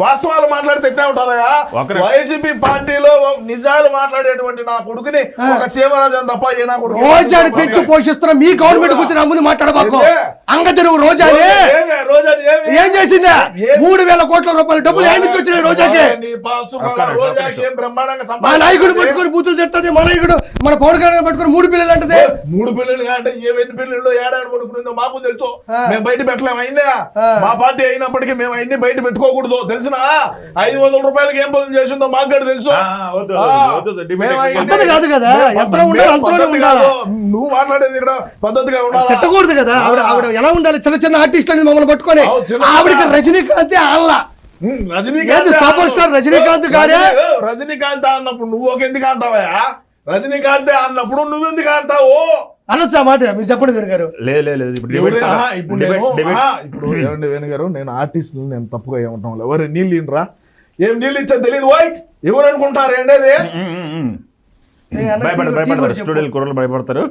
వాస్తవాలు మాట్లాడితే ఎట్లా ఉంటుందా. వైసీపీ పార్టీలో నిజాలు మాట్లాడేటువంటి నా కొడుకుని ఒక సీమరాజన్ తప్ప ఏ నా కొడుకు రోజాని పెంచి పోషిస్తున్న మీ గవర్నమెంట్ కూర్చొని ముందు మాట్లాడబాకు? అంగతి నువ్వు రోజాని? ఏం చేసిందా ఏం? మూడు వేల కోట్ల రూపాయలు డబ్బులు ఏమి నుంచి వచ్చినాయి రోజాకి. ఏం మా? నాయకుడు పట్టుకొని బూతులు తిడుతుంది మా నాయకుడు మన పవన్ కళ్యాణ్ పట్టుకొని మూడు పిల్లలు అంటది మూడు పిల్లలు అంటే ఏ ఎన్ని పిల్లలు ఏడాడు పడుకునిందో మాకు తెలుసు. మేము బయట పెట్టలేము అయినా ఆ. మా పార్టీ అయినప్పటికీ మేము అన్ని బయట పెట్టుకోకూడదు తెలిసిన ఐదు వందల రూపాయలకి ఏం పనులు చేసిందో మాకు తెలుసు కాదు కదా. ఉండాలో అంతలోనే పద్ధతి ఉండాలి. నువ్వు మాట్లాడేది ఇక్కడ పద్ధతిగా ఉండాలి? తిట్టకూడదు కదా. ఆవిడ ఆవిడ ఎలా ఉండాలి? చిన్న చిన్న ఆర్టిస్టులని మమ్మల్ని పట్టుకొని ఆవిడకి రజనీకాంత్ ఆళ్ళ ఏంది సూపర్ స్టార్ రజనీకాంత్ గారే? రజనీ- రజనీకాంత్ అన్నప్పుడు నువ్వు ఒక ఎందుకు అంటావా రజనీకాంత్ అన్నప్పుడు నువ్వు ఎందుకు అంటావు? అనొచ్చు ఆ మాట? మీరు చెప్పండి వీరు గారు. లేదు లేదు లేదు, ఇప్పుడు నేను- ఏమండి వేణు గారు నేను ఆర్టిస్టులు నేను తప్పుగా ఏమంటాం? ఎవరు నీళ్ళు ఇన్రా? ఏం నీళ్ళు ఇచ్చా తెలియదు ఓయ్. ఎవరు అనుకుంటారు ఏంటది భయపడతారు భయపడతారు. స్టూడియోలు కుర్రలు భయపడతారు.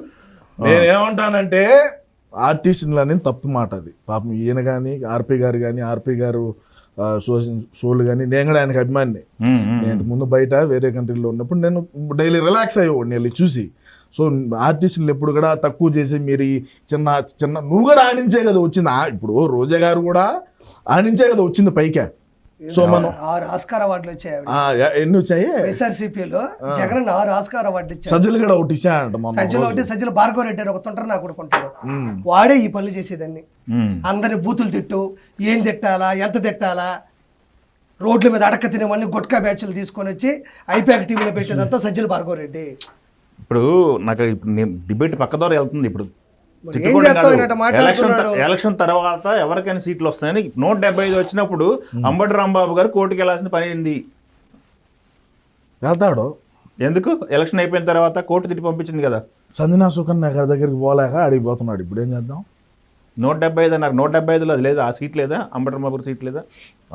నేను ఏమంటానంటే ఆర్టిస్టులు అని తప్పు మాట అది. పాపం ఈయన కానీ ఆర్పి గారు కానీ ఆర్పి గారు సోళ్ళు కానీ నేను కూడా ఆయనకి అభిమాని. నేను ముందు బయట వేరే కంట్రీలో ఉన్నప్పుడు నేను డైలీ రిలాక్స్ అయ్యేవాడిని వెళ్ళి చూసి. సో ఆర్టిస్టులు ఎప్పుడు కూడా తక్కువ చేసి మీరు ఈ చిన్న చిన్న నువ్వు కూడా ఆనించే కదా వచ్చింది. ఇప్పుడు రోజా గారు కూడా ఆనించే కదా వచ్చింది పైకే. సో మనం ఆరు ఆస్కార్ అవార్డులు వచ్చాయి ఎన్ని వచ్చాయి? వైఎస్ఆర్సీపీలో జగన్ ఆరు ఆస్కార్ అవార్డు ఇచ్చారు. సజ్జలు కూడా ఒకటి సజ్జలు. ఒకటి సజ్జలు భార్గవ రెడ్డి అని ఒక తుంటారు నాకు కొడుకుంటాడు. వాడే ఈ పనులు చేసేదాన్ని. అందరిని బూతులు తిట్టు ఏం తిట్టాలా ఎంత తిట్టాలా? రోడ్ల మీద అడక్క తినేవన్నీ గుట్కా బ్యాచ్లు తీసుకొని వచ్చి ఐపాక్ టీవీలో పెట్టేదంతా సజ్జల భార్గవ రెడ్డి. ఇప్పుడు నాకు ఇప్పుడు నేను డిబేట్ పక్క ద్వారా వెళ్తుంది ఇప్పుడు. ఎలక్షన్ తర్వాత ఎవరికైనా సీట్లు వస్తాయని నూట డెబ్బై ఐదు వచ్చినప్పుడు అంబటి రాంబాబు గారు కోర్టుకి వెళ్ళాల్సిన పని అయింది వెళ్తాడు. ఎందుకు? ఎలక్షన్ అయిపోయిన తర్వాత కోర్టు తిట్టి పంపించింది కదా. సంజనా సుకన్య గారి దగ్గరికి పోలేక అడిగిపోతున్నాడు ఇప్పుడు ఏం చేద్దాం? నూట డెబ్బై ఐదు అన్నారు. నూట డెబ్బై ఐదులో అది లేదా? ఆ సీట్ లేదా? అంబటి రాంబాబు గారి సీట్ లేదా?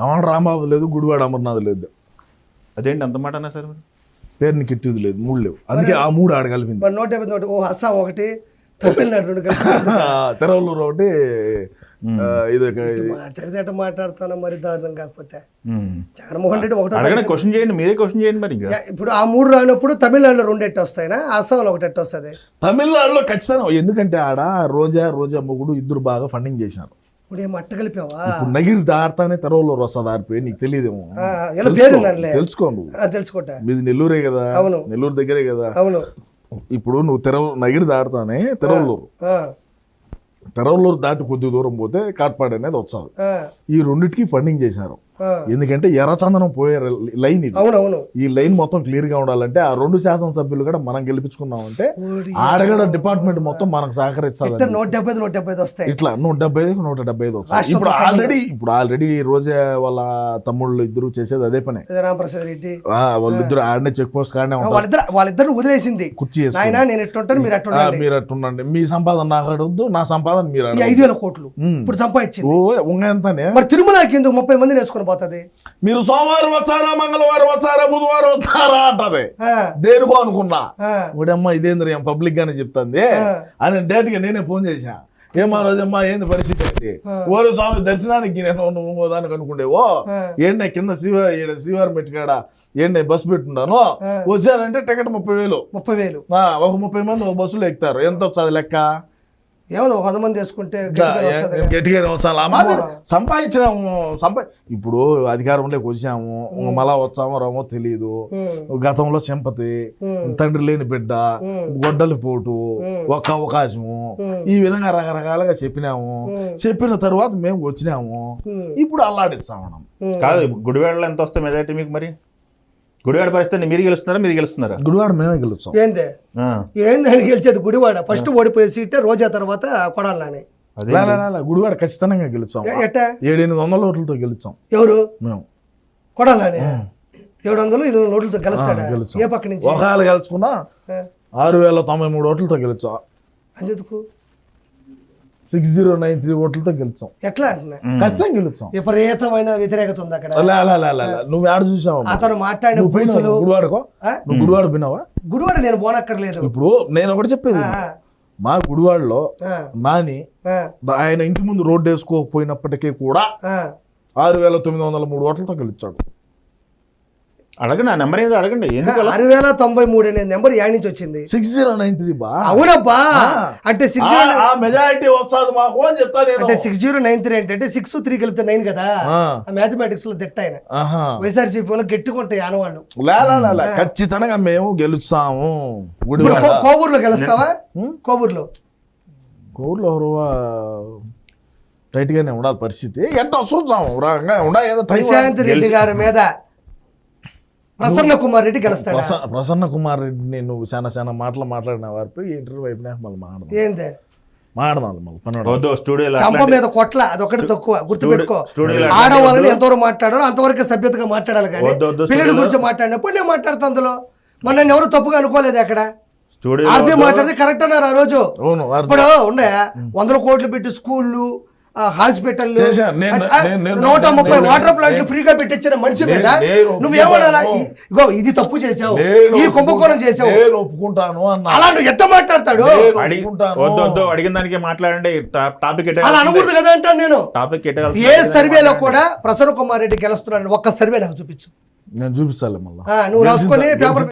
అమర్ రాంబాబు లేదు గుడివాడ అమర్నాథ్ లేదు. అదేంటి అంత మాట అన్నా సార్? పేరుని కిట్టిది లేదు మూడు లేవు. అందుకే ఆ మూడు ఆడ కలిపింది. మరి నూట నోటి ఓ అస్సాం ఒకటి తమిళనాడు తెరవల్లూరు ఒకటి ఇది ఒక- మాట్లాడితే ఎట్ట మాట్లాడుతాను మరి దారుణం కాకపోతే. జగన్మోహన్ రెడ్డి ఒకటో క్వశ్చన్ చేయండి మీరే క్వశ్చన్ చేయండి మరి ఇప్పుడు ఆ మూడు రానప్పుడు తమిళనాడులో రెండు ఎట్టు వస్తాయినా? అస్సాంలో ఒకటి ఎట్టు వస్తుంది? తమిళనాడులో ఖచ్చితంగా ఎందుకంటే ఆడ రోజా రోజా మొగుడు ఇద్దరు బాగా ఫండింగ్ చేసినారు. ఇప్పుడు ఏం అట్ట కలిపావా? ఇప్పుడు నగిరి దాడతానే తెరవల్లూరు వస్తుంది ఆరిపోయి నీకు తెలియదేమో. ఆ, ఇలా పేరు నన్నులే. తెలుసుకో నువ్వు. ఆ, తెలుసుకుంటా మీది నెల్లూరే కదా అవును. నెల్లూరు దగ్గరే కదా. అవును. ఇప్పుడు నువ్వు తెరవ నగిరి దాడతానే తెరవల్లూరు ఆ, తెరవల్లూరు దాటి కొద్ది దూరం పోతే కాట్పాడు అనేది వస్తుంది. ఈ రెండిటికి ఫండింగ్ చేశారు. ఎందుకంటే ఎర్రచందనం పోయే లైన్ ఇది. అవును అవును ఈ లైన్ మొత్తం క్లియర్గా ఉండాలంటే ఆ రెండు శాసనసభ్యులు కూడా మనం గెలిపించుకున్నామంటే ఓడి ఆడగడ డిపార్ట్మెంట్ మొత్తం మనకు సహకరిస్తుంది ఇట్లా నూట డెబ్బై నూట డెబ్బై వస్తాయి. ఇట్లా నూట డెబ్బై ఐదు నూట డెబ్బై ఐదు వస్తాయి. ఇప్పుడు. ఆల్రెడీ ఇప్పుడు ఆల్రెడీ రోజే వాళ్ళ తమ్ముళ్ళు ఇద్దరు చేసేది అదే పనే. రామప్రసాద్ రెడ్డి. ఆ, వాళ్ళిద్దరు ఆడనే చెక్ పోస్ట్ కాడనే ఉంటారు. వాళ్ళిద్దరు వదిలేసింది. కుర్చీ. నాయన నేను ఎట్టుంటాను మీరు ఆ, ఎట్టుండండి మీరు అట్టుండండి. మీ సంపాదన నాకు అడగద్దు నా సంపాదన మీరు. ఐదు వేల కోట్లు. ఇప్పుడు సంపాదించింది. ఓ ఉంగ ఎంతనే? మరి తిరుమలకి ఎందుకు ముప్పై మందిని వేసుకొని పోతుంది? మీరు సోమవారం వచ్చారా మంగళవారం వచ్చారా బుధవారం వచ్చారా అంటది. దేనికో అనుకున్నా. ఒకటమ్మా ఇదేంద్ర పబ్లిక్ గానే చెప్తుంది. అని డైరెక్ట్గా నేనే ఫోన్ చేశా. ఏమా రోజమ్మా ఏంది పరిస్థితి ఆ. ఓరు స్వామి దర్శనానికి నేను నువ్వు దానికి అనుకుండేవో. ఏంటి కింద శ్రీవ ఈడ శ్రీవారం పెట్టుకాడ ఏంటి బస్సు పెట్టున్నాను. వచ్చారంటే టికెట్ ముప్పై వేలు. ముప్పై వేలు. ఒక ముప్పై మంది ఒక బస్సులో ఎక్కుతారు. ఎంత వచ్చది లెక్క? ఏమో వంద మంది వేసుకుంటే గట్టిగా మాదిరి అమ్మా. సంపాదించినాము సంపా ఇప్పుడు అధికారంలోకి వచ్చాము మళ్ళా వచ్చామో రామో తెలియదు గతంలో సింపతి తండ్రి లేని బిడ్డ గొడ్డలి పోటు. ఒక్క అవకాశము. ఈ విధంగా రకరకాలుగా చెప్పినాము. చెప్పిన తర్వాత మేము వచ్చినాము. ఇప్పుడు అల్లాడిస్తా ఉన్నాం ఉమ్. కాదు గుడివాడలో ఎంత వస్తాయి మెజారిటీ మీకు మరి? గుడివాడ పరిస్థితి మీరు గెలుస్తున్నారా? మీరు గెలుస్తున్నారా? గుడివాడ మేమే గెలుస్తాం. ఏందే? ఆ, ఏంది అని గెలిచేది గుడివాడ? ఫస్ట్ ఓడిపోయే సీటే రోజా తర్వాత కొడాలని గుడివాడ ఖచ్చితంగా గెలుస్తాం. ఎట్టా? ఏడెనిమిది వందల ఓట్లతో గెలుస్తాం. ఎవరు? మేము. కొడాలని ఏడు వందలు ఇరవై వందల ఓట్లతో గెలుస్తాడా? గెలుస్తాం. ఏ పక్క నుంచి? ఒకవేళ గెలుచుకున్నా ఆరు వేల తొంభై మూడు ఓట్లతో గెలుస్తాం. అందుకు సిక్స్ జీరో నైన్ త్రీ ఓట్లతో గెలుస్తాం. ఎట్లా అంటున్నా? ఖచ్చితంగా గెలుస్తాం. విపరీతమైన వ్యతిరేకత ఉంది అక్కడ. లే, లే, లే, లే, లే. నువ్వు ఆడ చూసావా అతను మాట్లాడిన బూతులు గుడివాడకో? నువ్వు గుడివాడ పోయినావా? గుడివాడ నేను పోనక్కర్లేదు. ఇప్పుడు నేను ఒకటి చెప్పేది మా గుడివాడలో నాని ఆయన ఇంటి ముందు రోడ్డు వేసుకోకపోయినప్పటికీ కూడా ఆరు వేల తొమ్మిది వందల మూడు ఓట్లతో గెలిచాడు. అడగండి ఆ నెంబర్ ఏదో అడగండి. ఎందుకు అలా? ఆరు వేల తొంభై మూడు అనే నెంబర్ యాడ్ నుంచి వచ్చింది. సిక్స్ జీరో నైన్ త్రీ బా. అవునబ్బా. అంటే సిక్స్ జీరో ఆ మెజారిటీ వస్తుంది మాకు అని చెప్తా నేను. అంటే సిక్స్ జీరో నైన్ త్రీ అంటే సిక్స్ త్రీ కలిపితే నైన్ కదా? ఆ, మ్యాథమెటిక్స్లో తిట్ట ఆయన. ఆహా. వైఎస్ఆర్సీపీ లో గట్టిగా ఆనవాళ్ళు. లే, లే, లే, లే. ఖచ్చితంగా మేము గెలుస్తాము. గుడి ఇప్పుడు కో- కోవూరులో గెలుస్తావా? కోవూరులో. కోర్లో టైట్ గానే ఉండదు పరిస్థితి. ఎట్లా చూద్దాం. రాగా ఉండా ఏదో టైం ప్రశాంత్ రెడ్డి గారి మీద ప్రసన్న కుమార్ రెడ్డి గెలుస్తాడా? ప్రసన్న కుమార్ రెడ్డిని నువ్వు చాలా చాలా మాటలు మాట్లాడిన వారిపై ఇంటర్వ్యూ అయిపోయినాక మళ్ళీ మాట్లాడదాం. ఏంది? మాట్లాడాలి మళ్ళీ పని స్టూడియోలో చంప మీద కొట్ల అదొకటి తక్కువ గుర్తుపెట్టుకో. ఆడవాళ్ళని ఎంతవరకు మాట్లాడారో అంతవరకు సభ్యతగా మాట్లాడాలి కానీ పిల్లల గురించి మాట్లాడినప్పుడు నేను మాట్లాడతాను అందులో. మరి నన్ను ఎవరు తప్పుగా అనుకోలేదు అక్కడ? ఆర్బీఐ. మాట్లాడితే కరెక్ట్ అన్నారు ఆ రోజు. ఇప్పుడు ఉన్నాయా? వందల కోట్లు పెట్టి స్కూళ్ళు హాస్పిటల్ నూట ముప్పై వాటర్ ప్లాంట్ ఫ్రీగా పెట్టించిన మనిషి మీద నేను- నేను నువ్వేమన్నా. ఇగో ఇది తప్పు చేసావు ఈ కుంభకోణం చేసావు ఒప్పుకుంటాను అన్న. అలా నువ్వు ఎట్ట మాట్లాడతాడు. వద్దు వద్దు అడిగిన దానికి మాట్లాడండి. టాపిక్ అలా అనకూడదు కదా అంటాను నేను. టాపిక్ ఏ సర్వేలో కూడా ప్రసన్న కుమార్ రెడ్డి గెలుస్తున్నాడు ఒక్క సర్వే నాకు చూపించు. నేను చూపిస్తాలే మళ్ళీ. ఆ, నువ్వు రాసుకొని పేపర్